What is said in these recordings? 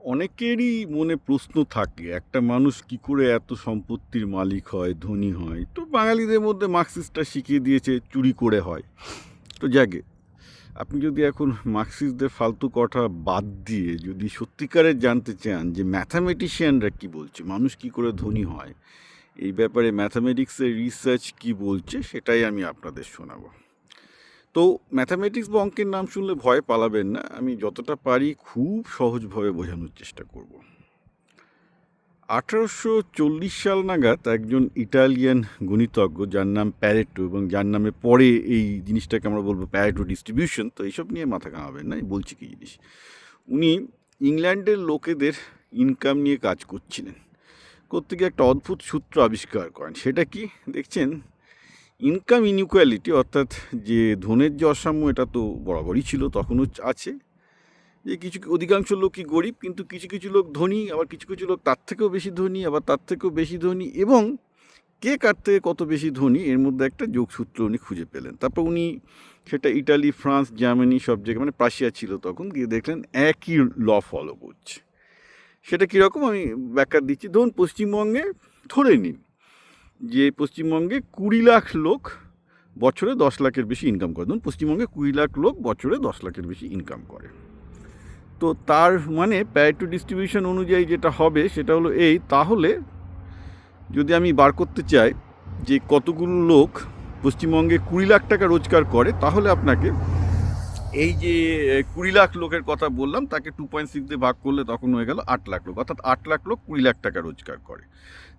অনেকেরই মনে প্রশ্ন থাকে, একটা মানুষ কি করে এত সম্পত্তির মালিক হয়, ধনী হয়? তো বাঙালিদের মধ্যে মার্কসিস্টটা শিখিয়ে দিয়েছে, চুরি করে হয়। তো যাকে আপনি যদি এখন মার্কসিস্টদের ফালতু কথা বাদ দিয়ে যদি সত্যিকারের জানতে চান যে ম্যাথামেটিশিয়ানরা কি বলছে, মানুষ কি করে ধনী হয়, এই ব্যাপারে ম্যাথামেটিক্সের রিসার্চ কি বলছে, সেটাই আমি আপনাদের শোনাবো। তো ম্যাথামেটিক্স বা অঙ্কের নাম শুনলে ভয় পালাবেন না, আমি যতটা পারি খুব সহজভাবে বোঝানোর চেষ্টা করব। আঠারোশো চল্লিশ সাল নাগাদ একজন ইটালিয়ান গণিতজ্ঞ যার নাম প্যারেটো এবং যার নামে পরে এই জিনিসটাকে আমরা বলব প্যারেটো ডিস্ট্রিবিউশন তো এইসব নিয়ে মাথা ঘামাবেন না বলছি কি জিনিস। উনি ইংল্যান্ডের লোকেদের ইনকাম নিয়ে কাজ করছিলেন। করতে গিয়ে একটা অদ্ভুত সূত্র আবিষ্কার করেন, সেটা কি? দেখছেন ইনকাম ইনইকুয়ালিটি অর্থাৎ যে ধনের যে অসাম্য, এটা তো বরাবরই ছিল, তখনও আছে। যে কিছু অধিকাংশ লোকই গরিব, কিন্তু কিছু কিছু লোক ধনী, আবার কিছু কিছু লোক তার থেকেও বেশি ধনী, আবার তার থেকেও বেশি ধনী, এবং কে কার থেকে কত বেশি ধনী, এর মধ্যে একটা যোগসূত্র উনি খুঁজে পেলেন। তারপর উনি সেটা ইটালি, ফ্রান্স, জার্মানি, সব জায়গায় মানে প্রাশিয়া ছিল তখন, গিয়ে দেখলেন একই ল ফলো করছে। সেটা কীরকম? আমি ব্যাখ্যা দিচ্ছি। ধরুন পশ্চিমবঙ্গে ধরে নিন যে পশ্চিমবঙ্গে কুড়ি লাখ লোক বছরে দশ লাখের বেশি ইনকাম করে। ধরুন পশ্চিমবঙ্গে কুড়ি লাখ লোক বছরে দশ লাখের বেশি ইনকাম করে। তো তার মানে প্যারেটো ডিস্ট্রিবিউশন অনুযায়ী যেটা হবে সেটা হলো এই, তাহলে যদি আমি বার করতে চাই যে কতগুলো লোক পশ্চিমবঙ্গে কুড়ি লাখ টাকা রোজগার করে, তাহলে আপনাকে এই যে কুড়ি লাখ লোকের কথা বললাম, তাকে টু পয়েন্ট সিক্স দিয়ে ভাগ করলে তখন হয়ে গেল আট লাখ লোক। অর্থাৎ আট লাখ লোক কুড়ি লাখ টাকা রোজগার করে।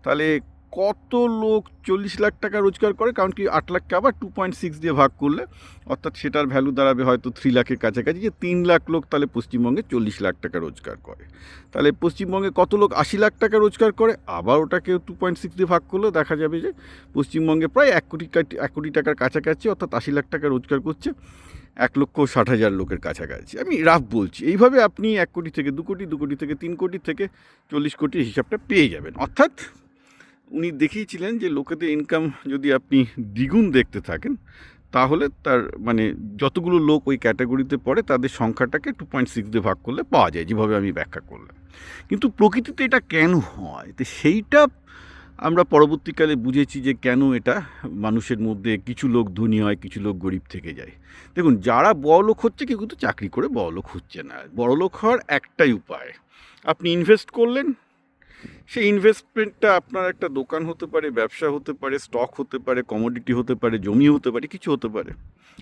তাহলে কত লোক চল্লিশ লাখ টাকা রোজগার করে? কারণ কি আট লাখকে আবার টু পয়েন্ট সিক্স দিয়ে ভাগ করলে, অর্থাৎ সেটার ভ্যালু দাঁড়াবে হয়তো থ্রি লাখের কাছাকাছি, যে তিন লাখ লোক তাহলে পশ্চিমবঙ্গে চল্লিশ লাখ টাকা রোজগার করে। তাহলে পশ্চিমবঙ্গে কত লোক আশি লাখ টাকা রোজগার করে? আবার ওটাকে টু পয়েন্ট সিক্স দিয়ে ভাগ করলে দেখা যাবে যে পশ্চিমবঙ্গে প্রায় এক কোটি এক কোটি টাকার কাছাকাছি, অর্থাৎ আশি লাখ টাকা রোজগার করছে, এক লক্ষ ষাট হাজার লোকের কাছাকাছি। আমি রাফ বলছি, এইভাবে আপনি এক কোটি থেকে দু কোটি দু কোটি থেকে তিন কোটি থেকে চল্লিশ কোটির হিসাবটা পেয়ে যাবেন। অর্থাৎ উনি দেখিয়েছিলেন যে লোকেদের ইনকাম যদি আপনি দ্বিগুণ দেখতে থাকেন, তাহলে তার মানে যতগুলো লোক ওই ক্যাটাগরিতে পড়ে, তাদের সংখ্যাটাকে টু পয়েন্ট সিক্স দিয়ে ভাগ করলে পাওয়া যায়, যেভাবে আমি ব্যাখ্যা করলাম। কিন্তু প্রকৃতিতে এটা কেন হয়? তো সেইটা আমরা পরবর্তীকালে বুঝেছি যে কেন এটা মানুষের মধ্যে কিছু লোক ধনী হয়, কিছু লোক গরিব থেকে যায়। দেখুন, যারা বড়লোক হচ্ছে কেউ কিন্তু চাকরি করে বড়লোক হচ্ছে না। বড়লোক হওয়ার একটাই উপায়। আপনি ইনভেস্ট করলেন সেই ইনভেস্টমেন্টটা আপনার একটা দোকান হতে পারে, ব্যবসা হতে পারে স্টক হতে পারে কমোডিটি হতে পারে, জমি হতে পারে, কিছু হতে পারে।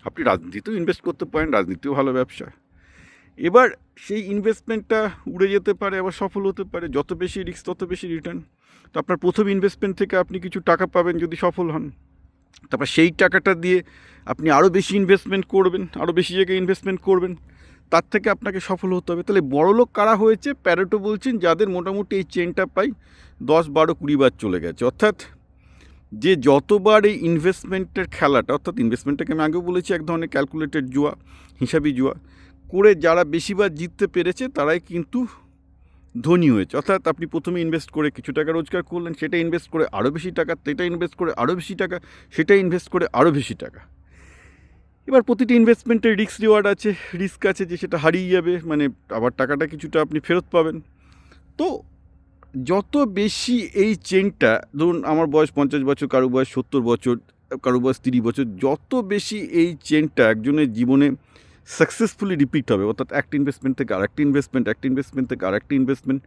আপনি রাজনীতিতেও ইনভেস্ট করতে পারেন, রাজনীতিও ভালো ব্যবসা। এবার সেই ইনভেস্টমেন্টটা উড়ে যেতে পারে, আবার সফল হতে পারে, যত বেশি রিস্ক তত বেশি রিটার্ন তো আপনার প্রথম ইনভেস্টমেন্ট থেকে আপনি কিছু টাকা পাবেন যদি সফল হন। তারপর সেই টাকাটা দিয়ে আপনি আরও বেশি ইনভেস্টমেন্ট করবেন আরও বেশি জায়গায় ইনভেস্টমেন্ট করবেন। তার থেকে আপনাকে সফল হতে হবে। তাহলে বড়লোক কারা হয়েছে? প্যারেটো বলছেন, যাদের মোটামুটি এই চেনটা পাই দশ বারো কুড়ি বার চলে গেছে। অর্থাৎ যে যতবার এই ইনভেস্টমেন্টের খেলাটা, অর্থাৎ ইনভেস্টমেন্টটাকে আমি আগেও বলেছি, এক ধরনের ক্যালকুলেটেড জুয়া, হিসাবি জুয়া, করে যারা বেশিবার জিততে পেরেছে, তারাই কিন্তু ধনী হয়েছে। অর্থাৎ আপনি প্রথমে ইনভেস্ট করে কিছু টাকা রোজগার করলেন, সেটা ইনভেস্ট করে আরও বেশি টাকা, সেটা ইনভেস্ট করে আরও বেশি টাকা, সেটা ইনভেস্ট করে আরও বেশি টাকা। এবার প্রতিটি ইনভেস্টমেন্টের রিস্ক রিওয়ার্ড আছে রিস্ক আছে যে সেটা হারিয়ে যাবে মানে আবার টাকাটা কিছুটা আপনি ফেরত পাবেন। তো যত বেশি এই চেনটা ধরুন আমার বয়স পঞ্চাশ বছর, কারও বয়স সত্তর বছর, কারও বয়স তিরিশ বছর, যত বেশি এই চেনটা একজনের জীবনে সাকসেসফুলি রিপিট হবে, অর্থাৎ একটা ইনভেস্টমেন্ট থেকে আরেকটা ইনভেস্টমেন্ট একটা ইনভেস্টমেন্ট থেকে আরেকটা ইনভেস্টমেন্ট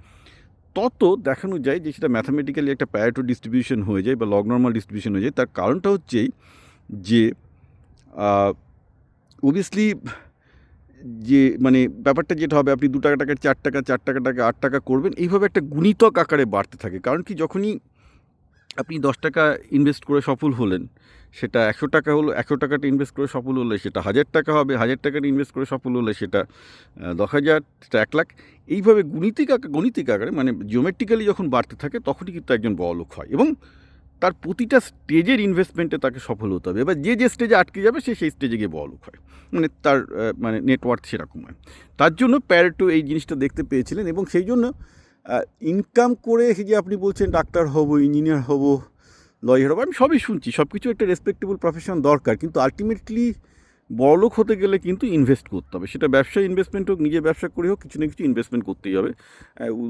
তত দেখানো যায় যে সেটা ম্যাথামেটিক্যালি একটা প্যারেটো ডিস্ট্রিবিউশন হয়ে যায় বা লগ নর্মাল ডিস্ট্রিবিউশন হয়ে যায়। তার কারণটা হচ্ছেই যে অবভিয়াসলি যে মানে ব্যাপারটা যেটা হবে, আপনি দু টাকা টাকা, চার টাকা চার টাকা টাকা, আট টাকা করবেন, এইভাবে একটা গুণিতক আকারে বাড়তে থাকে। কারণ কি, যখনই আপনি দশ টাকা ইনভেস্ট করে সফল হলেন, সেটা একশো টাকা হলো, একশো টাকাটা ইনভেস্ট করে সফল হলে সেটা হাজার টাকা হবে, হাজার টাকাটা ইনভেস্ট করে সফল হলে সেটা দশ হাজার, সেটা এক লাখ। এইভাবে গুণিতিক আকার গণিতিক আকারে মানে জিওমেট্রিক্যালি যখন বাড়তে থাকে, তখনই কিন্তু একজন বড় লোক হয়। এবং তার প্রতিটা স্টেজের ইনভেস্টমেন্টে তাকে সফল হতে হবে। এবার যে যে স্টেজে আটকে যাবে, সে সেই স্টেজে গিয়ে বলক হয়। মানে তার মানে নেটওয়ার্ক সেরকম হয়। তার জন্য প্যারেটো এই জিনিসটা দেখতে পেয়েছিলেন এবং সেই জন্য ইনকাম করে যে আপনি বলছেন ডাক্তার হব ইঞ্জিনিয়ার হব লয়ার হব, আমি সবই শুনছি। সব কিছু একটা রেসপেক্টেবল প্রফেশন দরকার। কিন্তু আলটিমেটলি বড়লোক হতে গেলে কিন্তু ইনভেস্ট করতে হবে। সেটা ব্যবসায় ইনভেস্টমেন্ট হোক, নিজে ব্যবসা করে হোক, কিছু না কিছু ইনভেস্টমেন্ট করতেই হবে।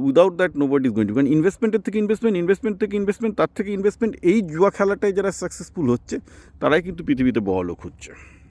Without that nobody is going কারণ ইনভেস্টমেন্টের থেকে ইনভেস্টমেন্ট ইনভেস্টমেন্ট থেকে ইনভেস্টমেন্ট তার থেকে ইনভেস্টমেন্ট এই জুয়া খেলাটায় যারা সাকসেসফুল হচ্ছে, তারাই কিন্তু পৃথিবীতে বড়লোক হচ্ছে।